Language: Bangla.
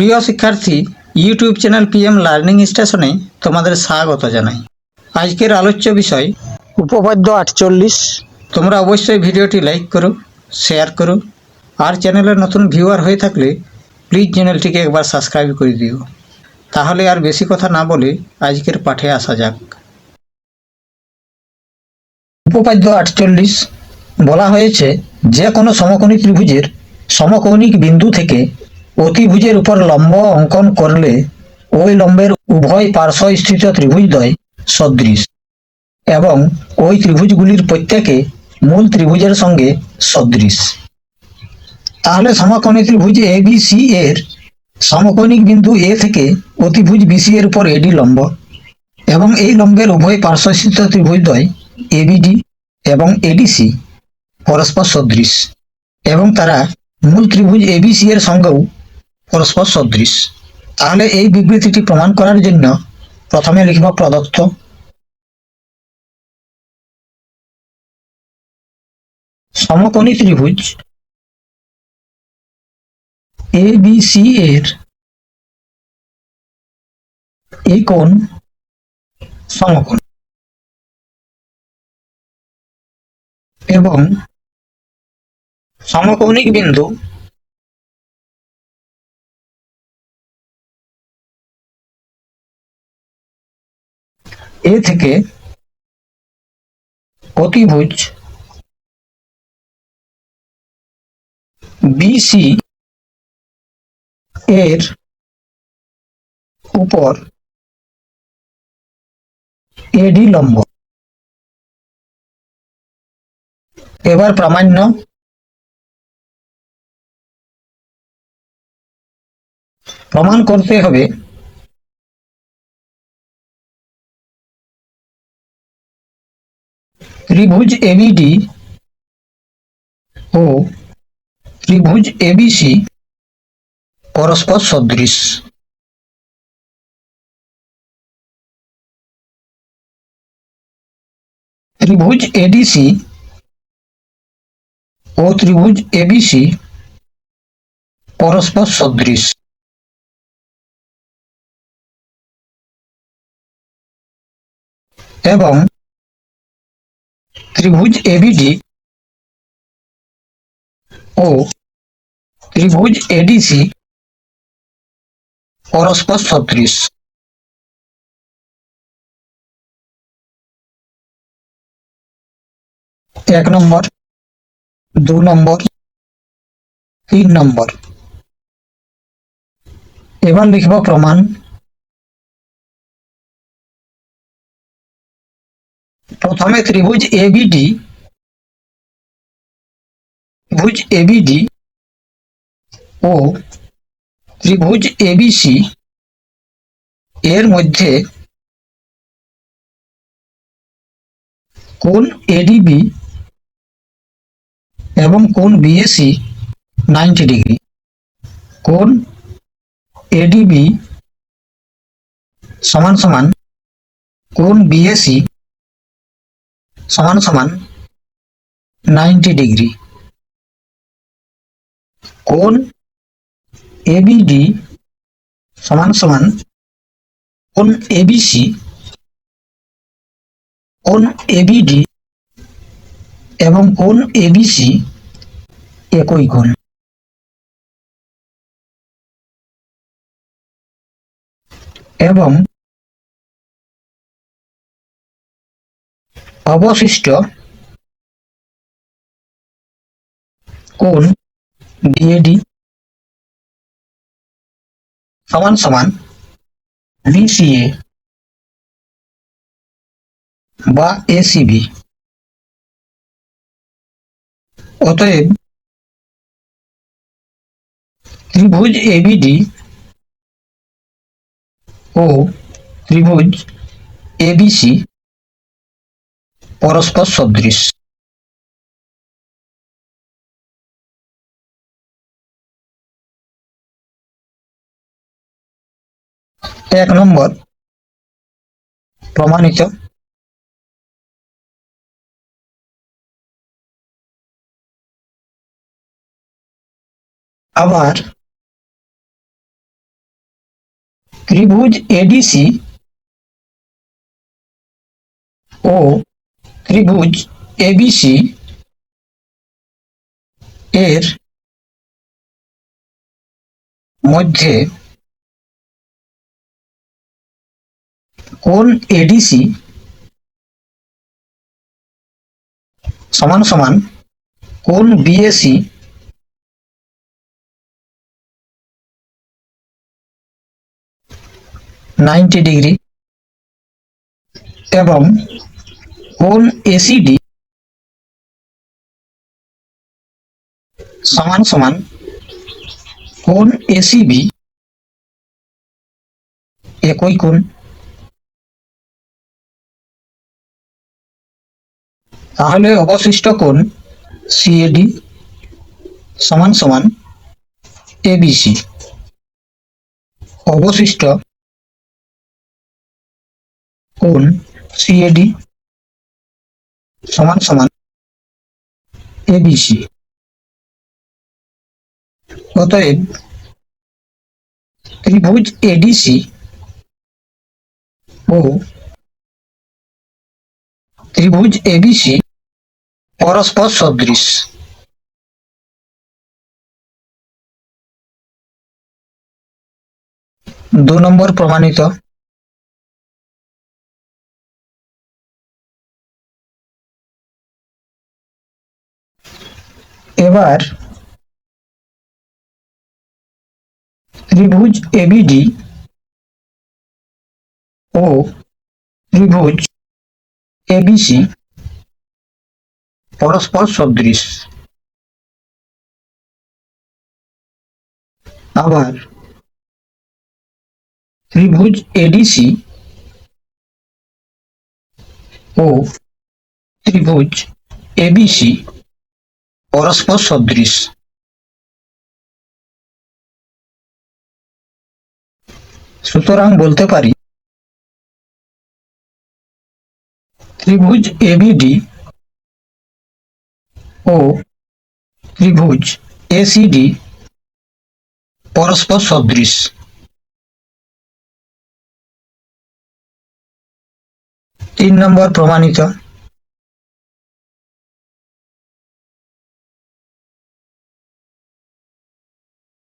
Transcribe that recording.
প্রিয় শিক্ষার্থী ইউটিউব চ্যানেল পিএম লার্নিং স্টেশনে তোমাদের স্বাগত জানাই। আজকের আলোচ্য বিষয়, উপপাদ্য আটচল্লিশ। তোমরা অবশ্যই ভিডিওটি লাইক করো শেয়ার করো। আর চ্যানেলের নতুন ভিউয়ার হয়ে থাকলে প্লিজ চ্যানেলটিকে একবার সাবস্ক্রাইব করে দিও। তাহলে আর বেশি কথা না বলে আজকের পাঠে আসা যাক। উপপাদ্য আটচল্লিশ, বলা হয়েছে, যে কোনো সমকোণী ত্রিভুজের সমকৌণিক বিন্দু থেকে অতিভুজের উপর লম্ব অঙ্কন করলে ওই লম্বের উভয় পার্শ্বস্থিত ত্রিভুজদ্বয় সদৃশ এবং ওই ত্রিভুজগুলির প্রত্যেকে মূল ত্রিভুজের সঙ্গে সদৃশ। তাহলে সমকোণী ত্রিভুজ এ বি সি এর সমকোণিক বিন্দু এ থেকে অতিভুজ বিসি এর উপর এডি লম্ব এবং এই লম্বের উভয় পার্শ্বস্থিত ত্রিভুজদ্বয় এবিডি এবং এডিসি পরস্পর সদৃশ এবং তারা মূল ত্রিভুজ এবিসি এর সঙ্গেও পরস্পর সদৃশ তাহলে এই বিবৃতিটি প্রমাণ করার জন্য প্রথমে লিখব প্রদত্ত। সমকোণী ত্রিভুজ এ বি সি এর এই কোণ সমকোণ এবং সমকৌণিক বিন্দু এ থেকে অতিভুজ বিসি এর উপর এডি লম্ব। এবার প্রামাণ্য। প্রমাণ করতে হবে ত্রিভুজ এবিডি ও ত্রিভুজ এবিসি পরস্পর সদৃশ। ত্রিভুজ এডিসি ও ত্রিভুজ এবিসি পরস্পর সদৃশ। এবং ত্রিভুজ এবিডি ও ত্রিভুজ এডিসি পরস্পর সদৃশ এক নম্বর, দু নম্বর, তিন নম্বর। এবার লিখব প্রমাণ। প্রথমে ত্রিভুজ এবিডি ত্রিভুজ এবিডি ও ত্রিভুজ এবিসি এর মধ্যে কোন এডিবি এবং কোন বিএসি নাইনটি ডিগ্রি কোন এডিবি সমান সমান কোন বিএসি সমান সমান নাইনটি ডিগ্রি। কোন এবিডি সমান সমান কোন এবিসি কোন এবিডি এবং কোন এবিসি একই কোণ। এবং অবশিষ্ট কোণ ডিএডি সমান সমান বিসিএ বা এসিবি অতএব ত্রিভুজ এবিডি ও ত্রিভুজ এবিসি পরস্পর সদৃশ এক নম্বর প্রমাণিত। আবার ত্রিভুজ এডিসি ও ত্রিভুজ এবিসি এর মধ্যে কোন এডিসি সমান সমান কোন বিএসি নাইনটি ডিগ্রি এবং কোন এসিডি সমান সমান কোন এসিবি একই কোণ তাহলে অবশিষ্ট কোণ সিএডি সমান সমান এবিসি অবশিষ্ট কোণ সিএডি সমান সমান এবিসি। অতএব ত্রিভুজ এডিসি ও ত্রিভুজ এবিসি পরস্পর সদৃশ। দু নম্বর প্রমাণিত এবার ত্রিভুজ এবিডি ও ত্রিভুজ এবিসি পরস্পর সদৃশ। আবার ত্রিভুজ এডিসি ও ত্রিভুজ এবিসি পরস্পর সদৃশ সুতরাং বলতে পারি, ত্রিভুজ এবিডি ও ত্রিভুজ এসিডি পরস্পর সদৃশ তিন নম্বর প্রমাণিত।